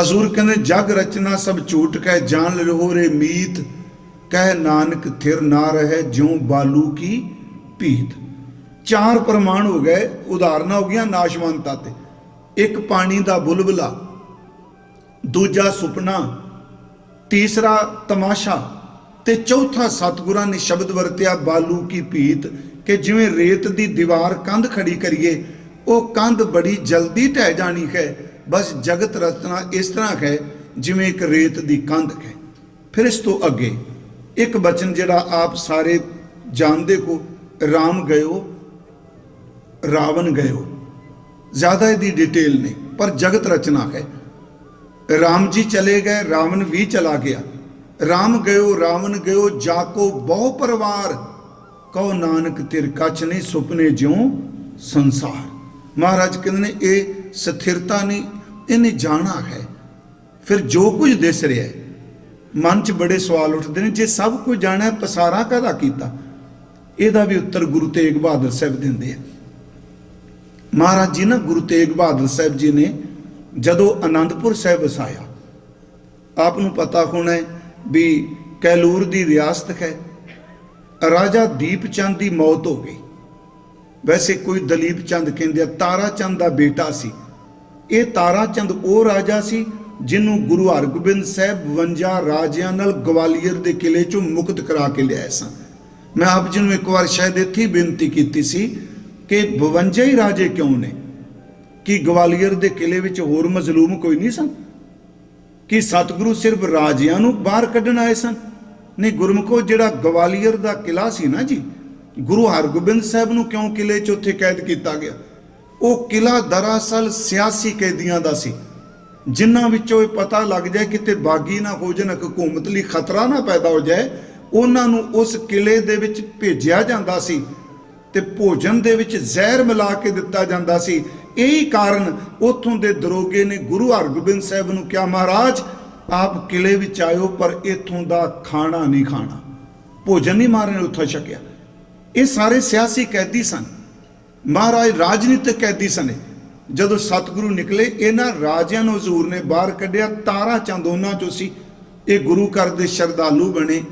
ਹਜ਼ੂਰ ਕਹਿੰਦੇ, ਜਗ ਰਚਨਾ ਸਭ ਝੂਠ ਕਹਿ, ਜਾਣ ਲਹੋ ਰੇ ਮੀਤ। ਕਹਿ, ਨਾਨਕ ਥਿਰ ਨਾ ਰਹੇ, ਜਿਉ ਬਾਲੂ ਕੀ ਭੀਤ। ਚਾਰ ਪ੍ਰਮਾਣ ਹੋ ਗਏ, ਉਦਾਹਰਨਾਂ ਹੋ ਗਈਆਂ ਨਾਸ਼ਵੰਤਾ ਤੇ। ਇੱਕ ਪਾਣੀ ਦਾ ਬੁਲਬੁਲਾ, ਦੂਜਾ ਸੁਪਨਾ, ਤੀਸਰਾ ਤਮਾਸ਼ਾ ਤੇ ਚੌਥਾ ਸਤਿਗੁਰਾਂ ਨੇ ਸ਼ਬਦ ਵਰਤਿਆ, ਬਾਲੂ ਕੀ ਭੀਤ, ਕਿ ਜਿਵੇਂ ਰੇਤ ਦੀ ਦੀਵਾਰ ਕੰਧ ਖੜੀ ਕਰੀਏ, ਉਹ ਕੰਧ ਬੜੀ ਜਲਦੀ ਢਹਿ ਜਾਣੀ ਹੈ। ਬਸ ਜਗਤ ਰਚਨਾ ਇਸ ਤਰ੍ਹਾਂ ਹੈ ਜਿਵੇਂ ਇੱਕ ਰੇਤ ਦੀ ਕੰਧ ਹੈ ਫਿਰ ਇਸ ਤੋਂ ਅੱਗੇ, ਇੱਕ ਬਚਨ ਜਿਹੜਾ ਆਪ ਸਾਰੇ ਜਾਣਦੇ ਕੋ, ਰਾਮ ਗਇਓ, ਰਾਵਣ ਗਇਓ। ਜ਼ਿਆਦਾ ਇਹਦੀ ਡਿਟੇਲ ਨਹੀਂ, ਪਰ ਜਗਤ ਰਚਨਾ ਹੈ ਰਾਮ ਜੀ ਚਲੇ ਗਏ, ਰਾਵਣ ਵੀ ਚਲਾ ਗਿਆ। ਰਾਮ ਗਇਓ, ਰਾਵਣ ਗਇਓ, ਜਾਕੋ ਬਹੁ ਪਰਿਵਾਰ। ਕਹੋ ਨਾਨਕ ਤਿਰ ਕਛ ਨਹੀਂ, ਸੁਪਨੇ ਜਿਉ ਸੰਸਾਰ। ਮਹਾਰਾਜ ਕਹਿੰਦੇ ਨੇ, ਇਹ ਸਥਿਰਤਾ ਨਹੀਂ ਇਹਨੇ ਜਾਣਾ ਹੈ। ਫਿਰ ਜੋ ਕੁਝ ਦਿਸ ਰਿਹਾ ਹੈ, ਮਨ 'ਚ ਬੜੇ ਸਵਾਲ ਉੱਠਦੇ ਨੇ, ਜੇ ਸਭ ਕੁਝ ਜਾਣਾ ਪਸਾਰਾ ਕਾਹਦਾ ਕੀਤਾ? ਇਹਦਾ ਵੀ ਉੱਤਰ ਗੁਰੂ ਤੇਗ ਬਹਾਦਰ ਸਾਹਿਬ ਦਿੰਦੇ ਆ। ਮਹਾਰਾਜ ਜੀ ਨਾ, ਗੁਰੂ ਤੇਗ ਬਹਾਦਰ ਸਾਹਿਬ ਜੀ ਨੇ ਜਦੋਂ ਆਨੰਦਪੁਰ ਸਾਹਿਬ ਵਸਾਇਆ, ਆਪ ਨੂੰ ਪਤਾ ਹੋਣਾ ਵੀ ਕੈਲੂਰ ਦੀ ਰਿਆਸਤ ਹੈ। ਰਾਜਾ ਦੀਪ ਚੰਦ ਦੀ ਮੌਤ ਹੋ ਗਈ। ਵੈਸੇ ਕੋਈ ਦਲੀਪ ਚੰਦ ਕਹਿੰਦੇ ਆ ਤਾਰਾ ਚੰਦ ਦਾ ਬੇਟਾ ਸੀ। ਇਹ ਤਾਰਾ ਚੰਦ ਉਹ ਰਾਜਾ ਸੀ ਜਿਹਨੂੰ ਗੁਰੂ ਹਰਗੋਬਿੰਦ ਸਾਹਿਬ 52 ਰਾਜਿਆਂ ਨਾਲ ਗਵਾਲੀਅਰ ਦੇ ਕਿਲੇ ਚੋਂ ਮੁਕਤ ਕਰਾ ਕੇ ਲਿਆਏ ਸਨ। ਮੈਂ ਆਪ ਜੀ ਨੂੰ ਇੱਕ ਵਾਰ ਸ਼ਾਇਦ ਇੱਥੇ ਬੇਨਤੀ ਕੀਤੀ ਸੀ ਕਿ 52 ਹੀ ਰਾਜੇ ਕਿਉਂ ਨੇ? ਕਿ ਗਵਾਲੀਅਰ ਦੇ ਕਿਲੇ ਵਿੱਚ ਹੋਰ ਮਜ਼ਲੂਮ ਕੋਈ ਨਹੀਂ ਸਨ? ਕਿ ਸਤਿਗੁਰੂ ਸਿਰਫ ਰਾਜਿਆਂ ਨੂੰ ਬਾਹਰ ਕੱਢਣ ਆਏ ਸਨ? ਨਹੀਂ, ਗੁਰਮੁਖੋ, ਜਿਹੜਾ ਗਵਾਲੀਅਰ ਦਾ ਕਿਲਾ ਸੀ ਨਾ ਜੀ, ਗੁਰੂ ਹਰਗੋਬਿੰਦ ਸਾਹਿਬ ਨੂੰ ਕਿਉਂ ਕਿਲੇ 'ਚ ਉੱਥੇ ਕੈਦ ਕੀਤਾ ਗਿਆ? ਉਹ ਕਿਲਾ ਦਰਅਸਲ ਸਿਆਸੀ ਕੈਦੀਆਂ ਦਾ ਸੀ। ਜਿਨ੍ਹਾਂ ਵਿੱਚੋਂ ਇਹ ਪਤਾ ਲੱਗ ਜਾਏ ਕਿਤੇ ਬਾਗੀ ਨਾ ਹੋ ਜਾਣ ਹਕੂਮਤ ਲਈ ਖਤਰਾ ਨਾ ਪੈਦਾ ਹੋ ਜਾਏ, ਉਹਨਾਂ ਨੂੰ ਉਸ ਕਿਲੇ ਦੇ ਵਿੱਚ ਭੇਜਿਆ ਜਾਂਦਾ ਸੀ ਤੇ ਭੋਜਨ ਦੇ ਵਿੱਚ ਜ਼ਹਿਰ ਮਿਲਾ ਕੇ ਦਿੱਤਾ ਜਾਂਦਾ ਸੀ। ਇਹੀ ਕਾਰਨ ਉਥੋਂ ਦੇ ਦਰੋਗੇ ਨੇ ਗੁਰੂ ਹਰਗੋਬਿੰਦ ਸਾਹਿਬ ਨੂੰ ਕਿਹਾ, ਮਹਾਰਾਜ, ਆਪ ਕਿਲੇ ਵਿੱਚ ਆਇਓ, ਪਰ ਇਥੋਂ ਦਾ ਖਾਣਾ ਨਹੀਂ ਖਾਣਾ। ਭੋਜਨ ਨਹੀਂ ਮਾਰਨ ਉੱਥੋਂ ਛਕਿਆ। ਇਹ ਸਾਰੇ ਸਿਆਸੀ ਕੈਦੀ ਸਨ। ਮਹਾਰਾਜ ਰਾਜਨੀਤਿਕ ਕੈਦੀ ਸਨ ਜਦੋਂ ਸਤਿਗੁਰੂ ਨਿਕਲੇ, ਇਹਨਾਂ ਰਾਜਿਆਂ ਨੂੰ ਹਜ਼ੂਰ ਨੇ ਬਾਹਰ ਕੱਢਿਆ। ਤਾਰਾ ਚੰਦ ਉਹਨਾਂ ਚੋਂ ਸੀ। ਇਹ ਗੁਰੂ ਘਰ ਦੇ ਸ਼ਰਧਾਲੂ ਬਣੇ।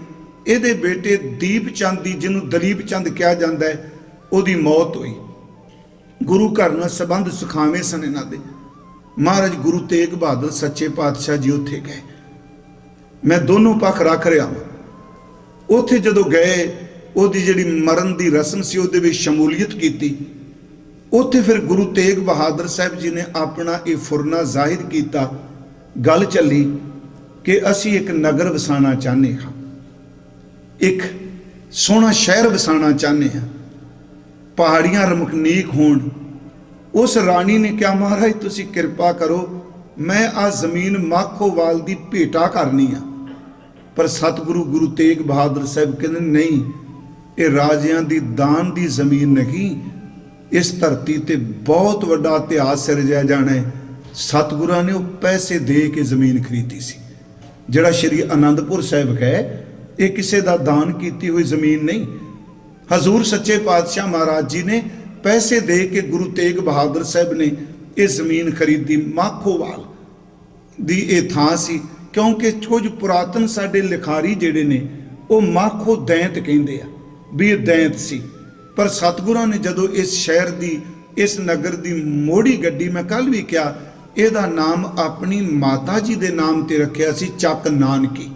ਇਹਦੇ ਬੇਟੇ ਦੀਪ ਚੰਦ ਦੀ, ਜਿਹਨੂੰ ਦਲੀਪ ਚੰਦ ਕਿਹਾ ਜਾਂਦਾ ਹੈ, ਉਹਦੀ ਮੌਤ ਹੋਈ। ਗੁਰੂ ਘਰ ਨਾਲ ਸੰਬੰਧ ਸੁਖਾਵੇਂ ਸਨ ਇਹਨਾਂ ਦੇ। ਮਹਾਰਾਜ ਗੁਰੂ ਤੇਗ ਬਹਾਦਰ ਸੱਚੇ ਪਾਤਸ਼ਾਹ ਜੀ ਉੱਥੇ ਗਏ। ਮੈਂ ਦੋਨੋਂ ਪੱਖ ਰੱਖ ਰਿਹਾ ਹਾਂ। ਉੱਥੇ ਜਦੋਂ ਗਏ, ਉਹਦੀ ਜਿਹੜੀ ਮਰਨ ਦੀ ਰਸਮ ਸੀ, ਉਹਦੇ ਵਿੱਚ ਸ਼ਮੂਲੀਅਤ ਕੀਤੀ। ਉੱਥੇ ਫਿਰ ਗੁਰੂ ਤੇਗ ਬਹਾਦਰ ਸਾਹਿਬ ਜੀ ਨੇ ਆਪਣਾ ਇਹ ਫੁਰਨਾ ਜ਼ਾਹਿਰ ਕੀਤਾ। ਗੱਲ ਚੱਲੀ ਕਿ ਅਸੀਂ ਇੱਕ ਨਗਰ ਵਸਾਣਾ ਚਾਹੁੰਦੇ ਹਾਂ। ਇੱਕ ਸੋਹਣਾ ਸ਼ਹਿਰ ਵਸਾਣਾ ਚਾਹੁੰਦੇ ਹਾਂ। ਪਹਾੜੀਆਂ ਰਮਕਨੀਕ ਹੋਣ। ਉਸ ਰਾਣੀ ਨੇ ਕਿਹਾ, ਮਹਾਰਾਜ, ਤੁਸੀਂ ਕਿਰਪਾ ਕਰੋ, ਮੈਂ ਆ ਜ਼ਮੀਨ ਮਾਖੋਵਾਲ ਦੀ ਭੇਟਾ ਕਰਨੀ ਆ। ਪਰ ਸਤਿਗੁਰੂ ਗੁਰੂ ਤੇਗ ਬਹਾਦਰ ਸਾਹਿਬ ਕਹਿੰਦੇ, ਨਹੀਂ, ਇਹ ਰਾਜਿਆਂ ਦੀ ਦਾਨ ਦੀ ਜ਼ਮੀਨ ਨਹੀਂ ਇਸ ਧਰਤੀ ਤੇ ਬਹੁਤ ਵੱਡਾ ਇਤਿਹਾਸ ਸਿਰਜਿਆ ਜਾਣਾ ਹੈ। ਸਤਿਗੁਰਾਂ ਨੇ ਉਹ ਪੈਸੇ ਦੇ ਕੇ ਜ਼ਮੀਨ ਖਰੀਦੀ ਸੀ। ਜਿਹੜਾ ਸ਼੍ਰੀ ਅਨੰਦਪੁਰ ਸਾਹਿਬ ਹੈ, ਇਹ ਕਿਸੇ ਦਾ ਦਾਨ ਕੀਤੀ ਹੋਈ ਜ਼ਮੀਨ ਨਹੀਂ। ਹਜ਼ੂਰ ਸੱਚੇ ਪਾਤਸ਼ਾਹ ਮਹਾਰਾਜ ਜੀ ਨੇ ਪੈਸੇ ਦੇ ਕੇ ਗੁਰੂ ਤੇਗ ਬਹਾਦਰ ਸਾਹਿਬ ਨੇ ਇਹ ਜ਼ਮੀਨ ਖਰੀਦੀ ਮਾਖੋਵਾਲ ਦੀ ਇਹ ਥਾਂ ਸੀ, ਕਿਉਂਕਿ ਕੁਝ ਪੁਰਾਤਨ ਸਾਡੇ ਲਿਖਾਰੀ ਜਿਹੜੇ ਨੇ, ਉਹ ਮਾਖੋ ਦੈਂਤ ਕਹਿੰਦੇ ਆ ਵੀ ਇਹ ਦੈਂਤ ਸੀ। ਪਰ ਸਤਿਗੁਰਾਂ ਨੇ ਜਦੋਂ ਇਸ ਸ਼ਹਿਰ ਦੀ, ਇਸ ਨਗਰ ਦੀ ਮੋੜੀ ਗੱਡੀ, ਮੈਂ ਕੱਲ ਵੀ ਕਿਹਾ, ਇਹਦਾ ਨਾਮ ਆਪਣੀ ਮਾਤਾ ਜੀ ਦੇ ਨਾਮ ਤੇ ਰੱਖਿਆ ਸੀ, ਚੱਕ ਨਾਨਕੀ।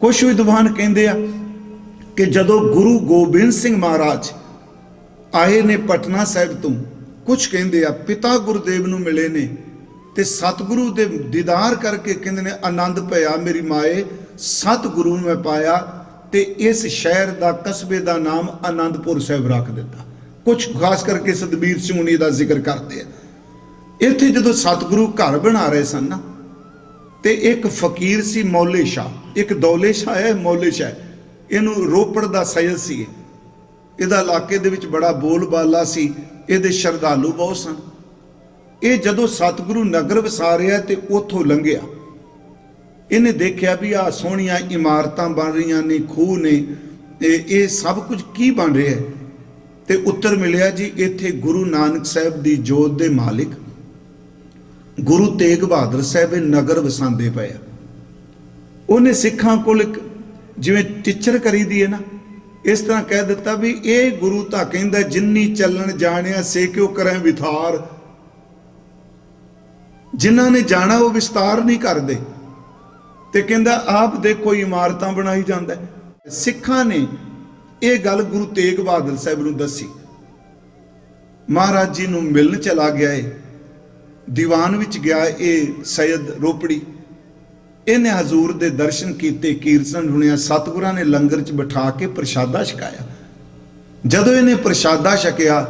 ਕੁਝ ਵਿਦਵਾਨ ਕਹਿੰਦੇ ਆ ਕਿ ਜਦੋਂ ਗੁਰੂ ਗੋਬਿੰਦ ਸਿੰਘ ਮਹਾਰਾਜ ਆਏ ਨੇ ਪਟਨਾ ਸਾਹਿਬ ਤੋਂ ਕੁਝ ਕਹਿੰਦੇ ਆ, ਪਿਤਾ ਗੁਰਦੇਵ ਨੂੰ ਮਿਲੇ ਨੇ ਤੇ ਸਤਿਗੁਰੂ ਦੇ ਦੀਦਾਰ ਕਰਕੇ ਕਹਿੰਦੇ ਨੇ, ਆਨੰਦ ਭਇਆ ਮੇਰੀ ਮਾਏ, ਸਤਿਗੁਰੂ ਨੂੰ ਮੈਂ ਪਾਇਆ ਤੇ ਇਸ ਸ਼ਹਿਰ ਦਾ ਕਸਬੇ ਦਾ ਨਾਮ ਆਨੰਦਪੁਰ ਸਾਹਿਬ ਰੱਖ ਦਿੱਤਾ। ਕੁਝ ਖਾਸ ਕਰਕੇ ਸਤਬੀਰ ਸਿੰਘ ਹੁਣੀ ਦਾ ਜ਼ਿਕਰ ਕਰਦੇ ਆ। ਇੱਥੇ ਜਦੋਂ ਸਤਿਗੁਰੂ ਘਰ ਬਣਾ ਰਹੇ ਸਨ ਨਾ, ਤੇ ਇੱਕ ਫਕੀਰ ਸੀ ਮੌਲੇ ਸ਼ਾਹ, ਇੱਕ ਦੌਲੇ ਸ਼ਾਹ ਹੈ, ਮੌਲੇ ਸ਼ਾਹ ਇਹਨੂੰ ਰੋਪੜ ਦਾ ਸੈਦ ਸੀ ਇਹਦਾ ਇਲਾਕੇ ਦੇ ਵਿੱਚ ਬੜਾ ਬੋਲਬਾਲਾ ਸੀ, ਇਹਦੇ ਸ਼ਰਧਾਲੂ ਬਹੁਤ ਸਨ। ਇਹ ਜਦੋਂ ਸਤਿਗੁਰੂ ਨਗਰ ਵਸਾ ਰਿਹਾ ਤੇ ਉੱਥੋਂ ਲੰਘਿਆ ਇਹਨੇ ਦੇਖਿਆ ਵੀ ਆ ਸੋਹਣੀਆਂ ਇਮਾਰਤਾਂ ਬਣ ਰਹੀਆਂ ਨੇ, ਖੂਹ ਨੇ ਇਹ ਇਹ ਸਭ ਕੁਝ ਕੀ ਬਣ ਰਿਹਾ ਹੈ? ਤੇ ਉੱਤਰ ਮਿਲਿਆ ਜੀ, ਇੱਥੇ ਗੁਰੂ ਨਾਨਕ ਸਾਹਿਬ ਦੀ ਜੋਤ ਦੇ ਮਾਲਿਕ, ਗੁਰੂ ਤੇਗ ਬਹਾਦਰ ਸਾਹਿਬ ਇਹ ਨਗਰ ਵਸਾਉਂਦੇ ਪਏ ਆ। ਉਹਨੇ ਸਿੱਖਾਂ ਕੋਲ ਇੱਕ ਜਿਵੇਂ ਟੀਚਰ ਕਰੀਦੀ ਹੈ ਨਾ, ਇਸ ਤਰ੍ਹਾਂ ਕਹਿ ਦਿੱਤਾ ਵੀ ਇਹ ਗੁਰੂ ਤਾਂ ਕਹਿੰਦਾ, ਜਿੰਨੀ ਚੱਲਣ ਜਾਣਿਆ ਸੇ ਕਿਉ ਕਰੈ ਵਿਥਾਰ? ਜਿਨ੍ਹਾਂ ਨੇ ਜਾਣਾ ਉਹ ਵਿਸਤਾਰ ਨਹੀਂ ਕਰਦੇ। ਤੇ ਕਹਿੰਦਾ, ਆਪ ਦੇਖੋ ਇਮਾਰਤਾਂ ਬਣਾਈ ਜਾਂਦਾ ਸਿੱਖਾਂ ਨੇ ਇਹ ਗੱਲ ਗੁਰੂ ਤੇਗ ਬਹਾਦਰ ਸਾਹਿਬ ਨੂੰ ਦੱਸੀ। ਮਹਾਰਾਜ ਜੀ ਨੂੰ ਮਿਲਣ ਚਲਾ ਗਿਆ ਏ। ਦੀਵਾਨ ਵਿੱਚ ਗਿਆ ਇਹ ਸੈਦ ਰੋਪੜੀ। ਇਹਨੇ ਹਜ਼ੂਰ ਦੇ ਦਰਸ਼ਨ ਕੀਤੇ, ਕੀਰਤਨ ਸੁਣਿਆ। ਸਤਿਗੁਰਾਂ ਨੇ ਲੰਗਰ 'ਚ ਬਿਠਾ ਕੇ ਪ੍ਰਸ਼ਾਦਾ ਛਕਾਇਆ। ਜਦੋਂ ਇਹਨੇ ਪ੍ਰਸ਼ਾਦਾ ਛਕਿਆ,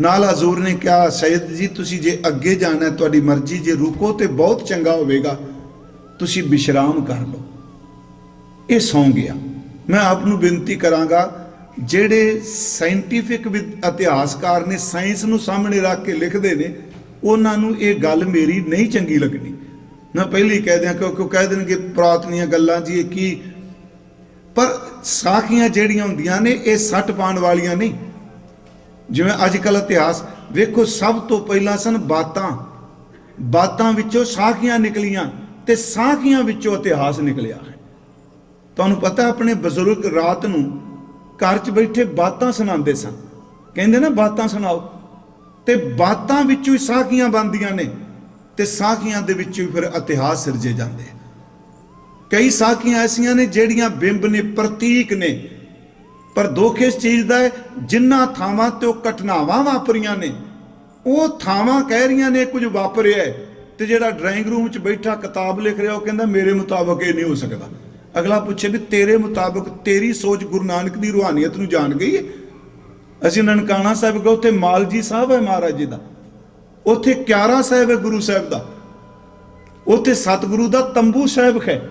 ਨਾਲ ਹਜ਼ੂਰ ਨੇ ਕਿਹਾ, ਸੈਦ ਜੀ, ਤੁਸੀਂ ਜੇ ਅੱਗੇ ਜਾਣਾ ਤੁਹਾਡੀ ਮਰਜ਼ੀ, ਜੇ ਰੁਕੋ ਤੇ ਬਹੁਤ ਚੰਗਾ ਹੋਵੇਗਾ। ਤੁਸੀਂ ਵਿਸ਼ਰਾਮ ਕਰ ਲਓ। ਇਹ ਸੌਂ ਗਿਆ। ਮੈਂ ਆਪ ਨੂੰ ਬੇਨਤੀ ਕਰਾਂਗਾ, ਜਿਹੜੇ ਸਾਇੰਟੀਫਿਕ ਇਤਿਹਾਸਕਾਰ ਨੇ ਸਾਇੰਸ ਨੂੰ ਸਾਹਮਣੇ ਰੱਖ ਕੇ ਲਿਖਦੇ ਨੇ, ਉਹਨਾਂ ਨੂੰ ਇਹ ਗੱਲ ਮੇਰੀ ਨਹੀਂ ਚੰਗੀ ਲੱਗਣੀ। ਮੈਂ ਪਹਿਲੀ ਕਹਿ ਦਿਆਂ, ਕਿਉਂਕਿ ਉਹ ਕਹਿ ਦੇਣਗੇ ਪ੍ਰਾਤਨੀਆਂ ਗੱਲਾਂ ਜੀ, ਇਹ ਕੀ? ਪਰ ਸਾਖੀਆਂ ਜਿਹੜੀਆਂ ਹੁੰਦੀਆਂ ਨੇ, ਇਹ ਸੱਟ ਪਾਉਣ ਵਾਲੀਆਂ ਨਹੀਂ। ਜਿਵੇਂ ਅੱਜ ਕੱਲ ਇਤਿਹਾਸ, ਵੇਖੋ ਸਭ ਤੋਂ ਪਹਿਲਾਂ ਸਨ ਬਾਤਾਂ। ਬਾਤਾਂ ਵਿੱਚੋਂ ਸਾਖੀਆਂ ਨਿਕਲੀਆਂ। ਤੇ ਸਾਖੀਆਂ ਵਿੱਚੋਂ ਇਤਿਹਾਸ ਨਿਕਲਿਆ ਹੈ। ਤੁਹਾਨੂੰ ਪਤਾ ਆਪਣੇ ਬਜ਼ੁਰਗ ਰਾਤ ਨੂੰ ਘਰ 'ਚ ਬੈਠੇ ਬਾਤਾਂ ਸੁਣਾਉਂਦੇ ਸਨ। ਕਹਿੰਦੇ ਨਾ, ਬਾਤਾਂ ਸੁਣਾਓ। ਤੇ ਬਾਤਾਂ ਵਿੱਚੋਂ ਹੀ ਸਾਖੀਆਂ ਬਣਦੀਆਂ ਨੇ ਤੇ ਸਾਖੀਆਂ ਦੇ ਵਿੱਚੋਂ ਫਿਰ ਇਤਿਹਾਸ ਸਿਰਜੇ ਜਾਂਦੇ ਕਈ ਸਾਖੀਆਂ ਐਸੀਆਂ ਨੇ ਜਿਹੜੀਆਂ ਬਿੰਬ ਨੇ, ਪ੍ਰਤੀਕ ਨੇ, ਪਰ ਦੁੱਖ ਇਸ ਚੀਜ਼ ਦਾ ਹੈ, ਜਿੰਨਾ ਥਾਵਾਂ ਤੇ ਉਹ ਘਟਨਾਵਾਂ ਵਾਪਰੀਆਂ ਨੇ, ਉਹ ਥਾਵਾਂ ਕਹਿ ਰਹੀਆਂ ਨੇ ਕੁਝ ਵਾਪਰਿਆ ਹੈ। ਤੇ ਜਿਹੜਾ ਡਰਾਇੰਗ ਰੂਮ 'ਚ ਬੈਠਾ ਕਿਤਾਬ ਲਿਖ ਰਿਹਾ ਉਹ ਕਹਿੰਦਾ ਮੇਰੇ ਮੁਤਾਬਕ ਇਹ ਨਹੀਂ ਹੋ ਸਕਦਾ। ਅਗਲਾ ਪੁੱਛੇ ਵੀ ਤੇਰੇ ਮੁਤਾਬਕ ਤੇਰੀ ਸੋਚ ਗੁਰੂ ਨਾਨਕ ਦੀ ਰੂਹਾਨੀਅਤ ਨੂੰ ਜਾਣ ਗਈ ਹੈ? ਅਸੀਂ ਨਨਕਾਣਾ ਸਾਹਿਬ ਗਏ ਉੱਥੇ ਮਾਲਜੀ ਸਾਹਿਬ ਹੈ ਮਹਾਰਾਜ ਜੀ ਦਾ। ਉੱਥੇ ਕਿਆਰਾ ਸਾਹਿਬ ਹੈ ਗੁਰੂ ਸਾਹਿਬ ਦਾ। ਉੱਥੇ ਸਤਿਗੁਰੂ ਦਾ ਤੰਬੂ ਸਾਹਿਬ ਹੈ।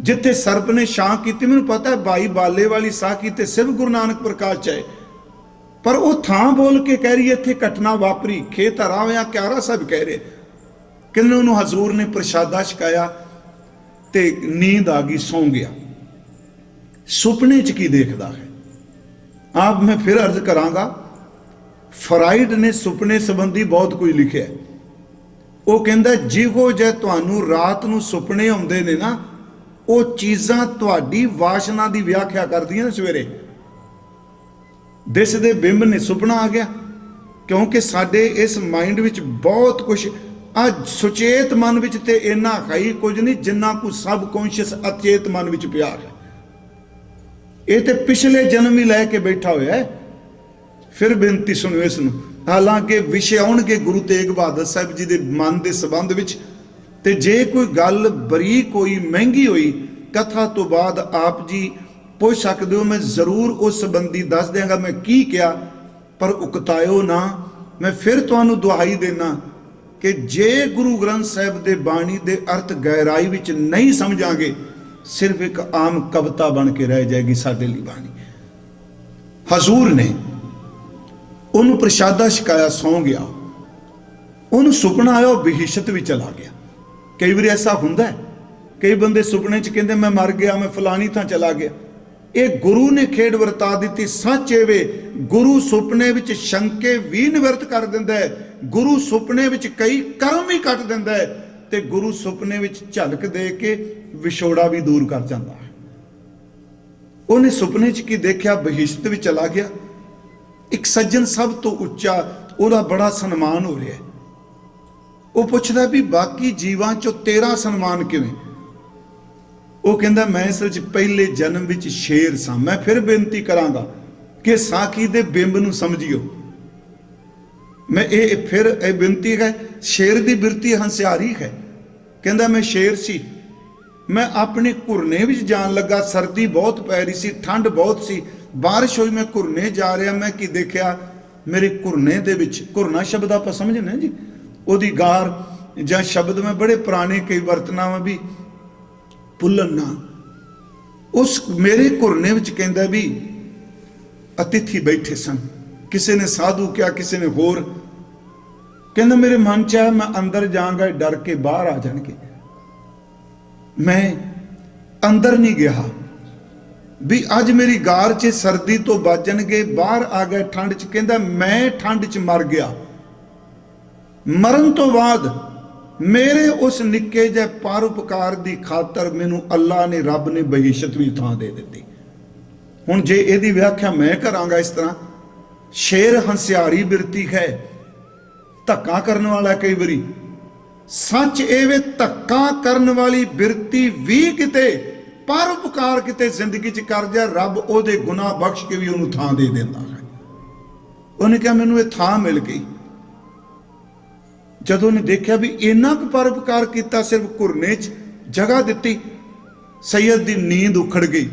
ਜਿੱਥੇ ਸਰਪ ਨੇ ਛਾਂ ਕੀਤੀ ਮੈਨੂੰ ਪਤਾ ਹੈ ਬਾਈ ਬਾਲੇ ਵਾਲੀ ਸਾਹ ਕੀਤੇ ਸਿਰਫ ਗੁਰੂ ਨਾਨਕ ਪ੍ਰਕਾਸ਼ ਚ ਹੈ ਪਰ ਉਹ ਥਾਂ ਬੋਲ ਕੇ ਕਹਿ ਰਹੀ ਹੈ, ਇੱਥੇ ਘਟਨਾ ਵਾਪਰੀ ਖੇਤ ਹਰਾ ਹੋਇਆ ਕਿਆਰਾ ਸਾਹਿਬ ਕਹਿ ਰਹੇ। ਕਿੰਨੇ ਉਹਨੂੰ ਹਜ਼ੂਰ ਨੇ ਪ੍ਰਸ਼ਾਦਾ ਛਕਾਇਆ ਤੇ ਨੀਂਦ ਆ ਗਈ, ਸੌਂ ਗਿਆ। ਸੁਪਨੇ 'ਚ ਕੀ ਦੇਖਦਾ ਹੈ? ਆਪ ਮੈਂ ਫਿਰ ਅਰਜ਼ ਕਰਾਂਗਾ ਫਰਾਈਡ ਨੇ ਸੁਪਨੇ ਸੰਬੰਧੀ ਬਹੁਤ ਕੁਝ ਲਿਖਿਆ ਉਹ ਕਹਿੰਦਾ, ਜਿਹੋ ਜੇ ਤੁਹਾਨੂੰ ਰਾਤ ਨੂੰ ਸੁਪਨੇ ਆਉਂਦੇ ਨੇ ਨਾ, ਉਹ ਚੀਜ਼ਾਂ ਤੁਹਾਡੀ ਵਾਸ਼ਨਾ ਦੀ ਵਿਆਖਿਆ ਕਰਦੀਆਂ ਨੇ ਸਵੇਰੇ। ਦਿਸ ਦੇ ਬਿੰਬ ਨੇ ਸੁਪਨਾ ਆ ਗਿਆ, ਕਿਉਂਕਿ ਸਾਡੇ ਇਸ ਮਾਈਂਡ ਵਿੱਚ ਬਹੁਤ ਕੁਝ ਆ ਸੁਚੇਤ ਮਨ ਵਿੱਚ ਤੇ ਇੰਨਾ ਖਾਈ ਕੁਝ ਨਹੀਂ ਜਿੰਨਾ ਕੁ ਸਬ ਕੌਂਸ਼ੀਅਸ ਅਚੇਤ ਮਨ ਵਿੱਚ ਪਿਆ ਹੈ। ਇਹ ਤੇ ਪਿਛਲੇ ਜਨਮ ਹੀ ਲੈ ਕੇ ਬੈਠਾ ਹੋਇਆ ਹੈ। ਫਿਰ ਬੇਨਤੀ ਸੁਣੋ ਇਸ ਨੂੰ। ਹਾਲਾਂਕਿ ਵਿਸ਼ੇ ਆਉਣਗੇ ਗੁਰੂ ਤੇਗ ਬਹਾਦਰ ਸਾਹਿਬ ਜੀ ਦੇ ਮਨ ਦੇ ਸੰਬੰਧ ਵਿੱਚ ਤੇ ਜੇ ਕੋਈ ਗੱਲ ਬਰੀਕ ਹੋਈ ਮਹਿੰਗੀ ਹੋਈ, ਕਥਾ ਤੋਂ ਬਾਅਦ ਆਪ ਜੀ ਪੁੱਛ ਸਕਦੇ ਹੋ, ਮੈਂ ਜ਼ਰੂਰ ਉਸ ਸੰਬੰਧੀ ਦੱਸ ਦਿਆਂਗਾ, ਮੈਂ ਕੀ ਕਿਹਾ, ਪਰ ਉਕਤਾਇਓ ਨਾ। ਮੈਂ ਫਿਰ ਤੁਹਾਨੂੰ ਦੁਹਾਈ ਦੇਣਾ ਕਿ ਜੇ ਗੁਰੂ ਗ੍ਰੰਥ ਸਾਹਿਬ ਦੇ ਬਾਣੀ ਦੇ ਅਰਥ ਗਹਿਰਾਈ ਵਿੱਚ ਨਹੀਂ ਸਮਝਾਂਗੇ, ਸਿਰਫ ਇੱਕ ਆਮ ਕਵਿਤਾ ਬਣ ਕੇ ਰਹਿ ਜਾਏਗੀ ਸਾਡੇ ਲਈ ਬਾਣੀ। ਹਜ਼ੂਰ ਨੇ ਉਹਨੂੰ ਪ੍ਰਸ਼ਾਦਾ ਛਕਾਇਆ, ਸੌਂ ਗਿਆ। ਉਹਨੂੰ ਸੁਪਨਾ ਆਇਆ, ਉਹ ਬਿਹਿਸ਼ਤ ਵਿੱਚ ਚਲਾ ਗਿਆ। ਕਈ ਵਾਰੀ ਐਸਾ ਹੁੰਦਾ ਹੈ, ਕਈ ਬੰਦੇ ਸੁਪਨੇ 'ਚ ਕਹਿੰਦੇ, ਮੈਂ ਮਰ ਗਿਆ, ਮੈਂ ਫਲਾਣੀ ਥਾਂ ਚਲਾ ਗਿਆ। ਇਹ ਗੁਰੂ ਨੇ ਖੇਡ ਵਰਤਾ ਦਿੱਤੀ, ਸੱਚ ਇਹ ਵੇ, ਗੁਰੂ ਸੁਪਨੇ ਵਿੱਚ ਸ਼ੰਕੇ ਵੀ ਨਿਵਰਤ ਕਰ ਦਿੰਦਾ ਹੈ ਗੁਰੂ ਸੁਪਨੇ ਵਿੱਚ ਕਈ ਕਰਮ ਵੀ ਕੱਟ ਦਿੰਦਾ ਹੈ ਤੇ ਗੁਰੂ ਸੁਪਨੇ ਵਿੱਚ ਝਲਕ ਦੇ ਕੇ ਵਿਛੋੜਾ ਵੀ ਦੂਰ ਕਰ ਜਾਂਦਾ ਹੈ। ਉਹਨੇ ਸੁਪਨੇ 'ਚ ਕੀ ਦੇਖਿਆ? ਬਹਿਸ਼ਤ ਵਿੱਚ ਚਲਾ ਗਿਆ। ਇੱਕ ਸੱਜਣ ਸਭ ਤੋਂ ਉੱਚਾ, ਉਹਦਾ ਬੜਾ ਸਨਮਾਨ ਹੋ ਰਿਹਾ ਉਹ ਪੁੱਛਦਾ ਵੀ ਬਾਕੀ ਜੀਵਾਂ 'ਚੋਂ ਤੇਰਾ ਸਨਮਾਨ ਕਿਵੇਂ? ਉਹ ਕਹਿੰਦਾ, ਮੈਂ ਇਸ ਵਿੱਚ ਪਹਿਲੇ ਜਨਮ ਵਿੱਚ ਸ਼ੇਰ ਸਾਂ। ਮੈਂ ਫਿਰ ਬੇਨਤੀ ਕਰਾਂਗਾ ਕਿ ਸਾਖੀ ਦੇ ਬਿੰਬ ਨੂੰ ਸਮਝਿਓ। ਮੈਂ ਇਹ ਫਿਰ ਇਹ ਬੇਨਤੀ ਹੈ, ਸ਼ੇਰ ਦੀ ਬਿਰਤੀ ਹੰਸਿਆਰੀ ਹੈ। ਕਹਿੰਦਾ ਮੈਂ ਸ਼ੇਰ ਸੀ। ਮੈਂ ਆਪਣੇ ਘੁਰਨੇ ਵਿੱਚ ਜਾਣ ਲੱਗਾ, ਸਰਦੀ ਬਹੁਤ ਪੈ ਰਹੀ ਸੀ, ਠੰਡ ਬਹੁਤ ਸੀ। ਬਾਰਿਸ਼ ਹੋਈ, ਮੈਂ ਘੁਰਨੇ ਜਾ ਰਿਹਾ, ਮੈਂ ਕੀ ਦੇਖਿਆ? ਮੇਰੇ ਘੁਰਨੇ ਦੇ ਵਿੱਚ, ਘੁਰਨਾ ਸ਼ਬਦ ਆਪਾਂ ਸਮਝਦੇ ਜੀ? ਉਹਦੀ ਗਾਰ ਜਾਂ ਸ਼ਬਦ ਮੈਂ ਬੜੇ ਪੁਰਾਣੇ ਕਈ ਵਰਤਨਾ ਵਾਂ ਵੀ ਭੁੱਲਣ। ਉਸ ਮੇਰੇ ਘੁਰਨੇ ਵਿੱਚ ਕਹਿੰਦਾ ਵੀ, ਅਤਿਥੀ ਬੈਠੇ ਸਨ। ਕਿਸੇ ਨੇ ਸਾਧੂ ਕਿਹਾ, ਕਿਸੇ ਨੇ ਹੋਰ। ਕਹਿੰਦਾ, ਮੇਰੇ ਮਨ ਚ ਆਇਆ ਮੈਂ ਅੰਦਰ ਜਾਵਾਂਗਾ, ਇਹ ਡਰ ਕੇ ਬਾਹਰ ਆ ਜਾਣਗੇ। ਮੈਂ ਅੰਦਰ ਨਹੀਂ ਗਿਆ। ਵੀ ਅੱਜ ਮੇਰੀ ਗਾਰ 'ਚ ਸਰਦੀ ਤੋਂ ਬਚਣਗੇ ਬਾਹਰ ਆ ਗਏ ਠੰਡ 'ਚ। ਕਹਿੰਦਾ, ਮੈਂ ਠੰਡ 'ਚ ਮਰ ਗਿਆ। ਮਰਨ ਤੋਂ ਬਾਅਦ ਮੇਰੇ ਉਸ ਨਿੱਕੇ ਜਿਹੇ ਪਰਉਪਕਾਰ ਦੀ ਖਾਤਰ ਮੈਨੂੰ ਅੱਲਾ ਨੇ, ਰੱਬ ਨੇ ਬਹਿਸ਼ਤ ਵੀ ਥਾਂ ਦੇ ਦਿੱਤੀ। ਹੁਣ ਜੇ ਇਹਦੀ ਵਿਆਖਿਆ ਮੈਂ ਕਰਾਂਗਾ ਇਸ ਤਰ੍ਹਾਂ ਸ਼ੇਰ ਹੰਸਿਆਰੀ ਬਿਰਤੀ ਹੈ, ਧੱਕਾ ਕਰਨ ਵਾਲਾ ਕਈ ਵਾਰੀ। ਸੱਚ ਇਹ ਵੇ ਧੱਕਾ ਕਰਨ ਵਾਲੀ ਬਿਰਤੀ ਵੀ ਕਿਤੇ ਪਰਉਪਕਾਰ ਕਿਤੇ ਜ਼ਿੰਦਗੀ 'ਚ ਕਰ ਜਾ, ਰੱਬ ਉਹਦੇ ਗੁਨਾਹ ਬਖਸ਼ ਕੇ ਵੀ ਉਹਨੂੰ ਥਾਂ ਦੇ ਦਿੰਦਾ ਹੈ। ਉਹਨੇ ਕਿਹਾ ਮੈਨੂੰ ਇਹ ਥਾਂ ਮਿਲ ਗਈ। ਜਦੋਂ ਉਹਨੇ ਦੇਖਿਆ ਵੀ ਇੰਨਾ ਕੁ ਪਰਉਪਕਾਰ ਕੀਤਾ, ਸਿਰਫ ਘੁਰਨੇ 'ਚ ਜਗ੍ਹਾ ਦਿੱਤੀ ਸੈਯਦ ਦੀ ਨੀਂਦ ਉਖੜ ਗਈ।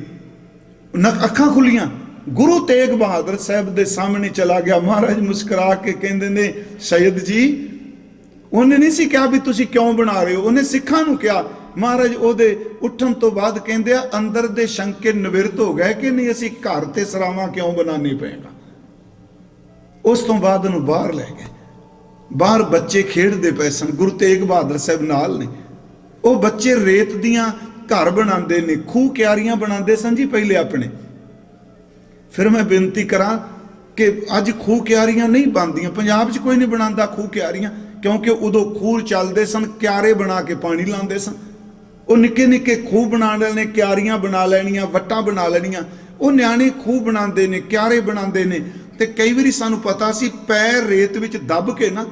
ਨਾ ਅੱਖਾਂ ਖੁੱਲੀਆਂ। ਗੁਰੂ ਤੇਗ ਬਹਾਦਰ ਸਾਹਿਬ ਦੇ ਸਾਹਮਣੇ ਚਲਾ ਗਿਆ। ਮਹਾਰਾਜ ਮੁਸਕਰਾ ਕੇ ਕਹਿੰਦੇ ਨੇ ਸੈਯਦ ਜੀ, ਉਹਨੇ ਨਹੀਂ ਸੀ ਕਿਹਾ ਵੀ ਤੁਸੀਂ ਕਿਉਂ ਬਣਾ ਰਹੇ ਹੋ? ਉਹਨੇ ਸਿੱਖਾਂ ਨੂੰ ਕਿਹਾ। ਮਹਾਰਾਜ ਉਹਦੇ ਉੱਠਣ ਤੋਂ ਬਾਅਦ ਕਹਿੰਦੇ ਆ, ਅੰਦਰ ਦੇ ਸ਼ੰਕੇ ਨਿਵਰਤ ਹੋ ਗਏ ਕਿ ਨਹੀਂ? ਅਸੀਂ ਘਰ ਤੇ ਸਰਾਵਾਂ ਕਿਉਂ ਬਣਾਉਣੀ ਪਏਗਾ? ਉਸ ਤੋਂ ਬਾਅਦ ਉਹਨੂੰ ਬਾਹਰ ਲੈ ਗਏ। ਬਾਹਰ ਬੱਚੇ ਖੇਡਦੇ ਪਏ ਸਨ। ਗੁਰੂ ਤੇਗ ਬਹਾਦਰ ਸਾਹਿਬ ਨਾਲ ਨੇ। ਉਹ ਬੱਚੇ ਰੇਤ ਦੀਆਂ ਘਰ ਬਣਾਉਂਦੇ ਨੇ, ਖੂਹ ਕਿਆਰੀਆਂ ਬਣਾਉਂਦੇ ਸਨ ਜੀ, ਪਹਿਲੇ ਆਪਣੇ। ਫਿਰ ਮੈਂ ਬੇਨਤੀ ਕਰਾਂ ਕਿ ਅੱਜ ਖੂਹ ਕਿਆਰੀਆਂ ਨਹੀਂ ਬਣਦੀਆਂ। ਪੰਜਾਬ 'ਚ ਕੋਈ ਨਹੀਂ ਬਣਾਉਂਦਾ ਖੂਹ ਕਿਆਰੀਆਂ, ਕਿਉਂਕਿ ਉਦੋਂ ਖੂਹ ਚੱਲਦੇ ਸਨ, ਕਿਆਰੇ ਬਣਾ ਕੇ ਪਾਣੀ ਲਾਉਂਦੇ ਸਨ। ਉਹ ਨਿੱਕੇ ਨਿੱਕੇ ਖੂਹ ਬਣਾ ਲੈਣੇ ਕਿਆਰੀਆਂ ਬਣਾ ਲੈਣੀਆਂ, ਵੱਟਾਂ ਬਣਾ ਲੈਣੀਆਂ। ਉਹ ਨਿਆਣੇ ਖੂਹ ਬਣਾਉਂਦੇ ਨੇ, ਕਿਆਰੇ ਬਣਾਉਂਦੇ ਨੇ। ਤੇ ਕਈ ਵਾਰੀ ਸਾਨੂੰ ਪਤਾ ਸੀ, ਪੈਰ ਰੇਤ ਵਿੱਚ ਦੱਬ ਕੇ ਨਾ,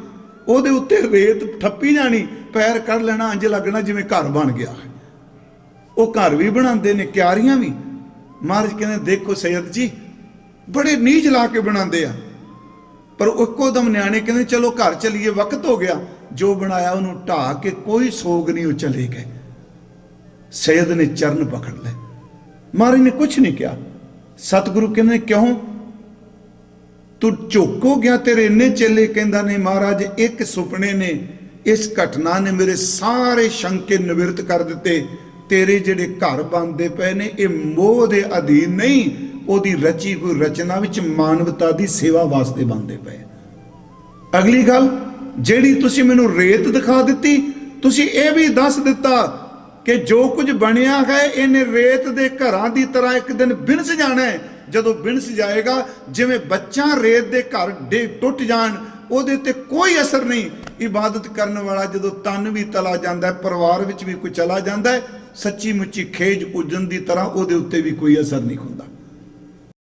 ਉਹਦੇ ਉੱਤੇ ਰੇਤ ਠੱਪੀ ਜਾਣੀ, ਪੈਰ ਕੱਢ ਲੈਣਾ ਇੰਜ ਲੱਗਣਾ ਜਿਵੇਂ ਘਰ ਬਣ ਗਿਆ। ਉਹ ਘਰ ਵੀ ਬਣਾਉਂਦੇ ਨੇ, ਕਿਆਰੀਆਂ ਵੀ। ਮਹਾਰਾਜ ਕਹਿੰਦੇ, ਦੇਖੋ ਸੈਯਦ ਜੀ ਬੜੇ ਨੀਚ ਲਾ ਕੇ ਬਣਾਉਂਦੇ ਆ। ਪਰ ਇੱਕੋ ਦਮ ਨਿਆਣੇ ਕਹਿੰਦੇ, ਚਲੋ ਘਰ ਚਲੀਏ, ਵਕਤ ਹੋ ਗਿਆ। ਜੋ ਬਣਾਇਆ ਉਹਨੂੰ ਢਾ ਕੇ ਕੋਈ ਸੋਗ ਨਹੀਂ, ਉਹ ਚਲੇ ਗਏ। ਸੈਦ ਨੇ ਚਰਨ ਪਕੜ ਲਏ। ਮਹਾਰਾਜ ਨੇ ਕੁਝ ਨਹੀਂ ਕਿਹਾ। ਸਤਿਗੁਰੂ ਕਹਿੰਦੇ, ਕਿਉਂ? ਤੂੰ ਝੋਕੋ ਗਿਆ ਤੇਰੇ ਇੰਨੇ ਚੇਲੇ, ਕਹਿੰਦਾ ਨੇ ਮਹਾਰਾਜ, ਇੱਕ ਸੁਪਨੇ ਨੇ, ਇਸ ਘਟਨਾ ਨੇ ਮੇਰੇ ਸਾਰੇ ਸ਼ੰਕੇ ਨਿਵਰਤ ਕਰ ਦਿੱਤੇ। ਤੇਰੇ ਜਿਹੜੇ ਘਰ ਬਣਦੇ ਪਏ ਨੇ, ਇਹ ਮੋਹ ਦੇ ਅਧੀਨ ਨਹੀਂ ਉਹਦੀ ਰਚੀ ਹੋਈ ਰਚਨਾ ਵਿੱਚ ਮਾਨਵਤਾ ਦੀ ਸੇਵਾ ਵਾਸਤੇ ਬਣਦੇ ਪਏ। ਅਗਲੀ ਗੱਲ, ਜਿਹੜੀ ਤੁਸੀਂ ਮੈਨੂੰ ਰੇਤ ਦਿਖਾ ਦਿੱਤੀ, ਤੁਸੀਂ ਇਹ ਵੀ ਦੱਸ ਦਿੱਤਾ ਕਿ ਜੋ ਕੁਝ ਬਣਿਆ ਹੈ, ਇਹਨੇ ਰੇਤ ਦੇ ਘਰਾਂ ਦੀ ਤਰ੍ਹਾਂ ਇੱਕ ਦਿਨ ਬਿਨਸ ਜਾਣਾ ਹੈ। ਜਦੋਂ ਬਿਨਸ ਜਾਏਗਾ, ਜਿਵੇਂ ਬੱਚਾ ਰੇਤ ਦੇ ਘਰ ਡੇ, ਟੁੱਟ ਜਾਣ, ਉਹਦੇ ਤੇ ਕੋਈ ਅਸਰ ਨਹੀਂ। ਇਬਾਦਤ ਕਰਨ ਵਾਲਾ ਜਦੋਂ ਤਨ ਵੀ ਤਲਾ ਜਾਂਦਾ ਪਰਿਵਾਰ ਵਿੱਚ ਵੀ ਕੋਈ ਚਲਾ ਜਾਂਦਾ ਸੱਚੀ ਮੁੱਚੀ ਖੇਜ ਉਜਨ ਦੀ ਤਰ੍ਹਾਂ ਉਹਦੇ ਉੱਤੇ ਵੀ ਕੋਈ ਅਸਰ ਨਹੀਂ ਹੁੰਦਾ।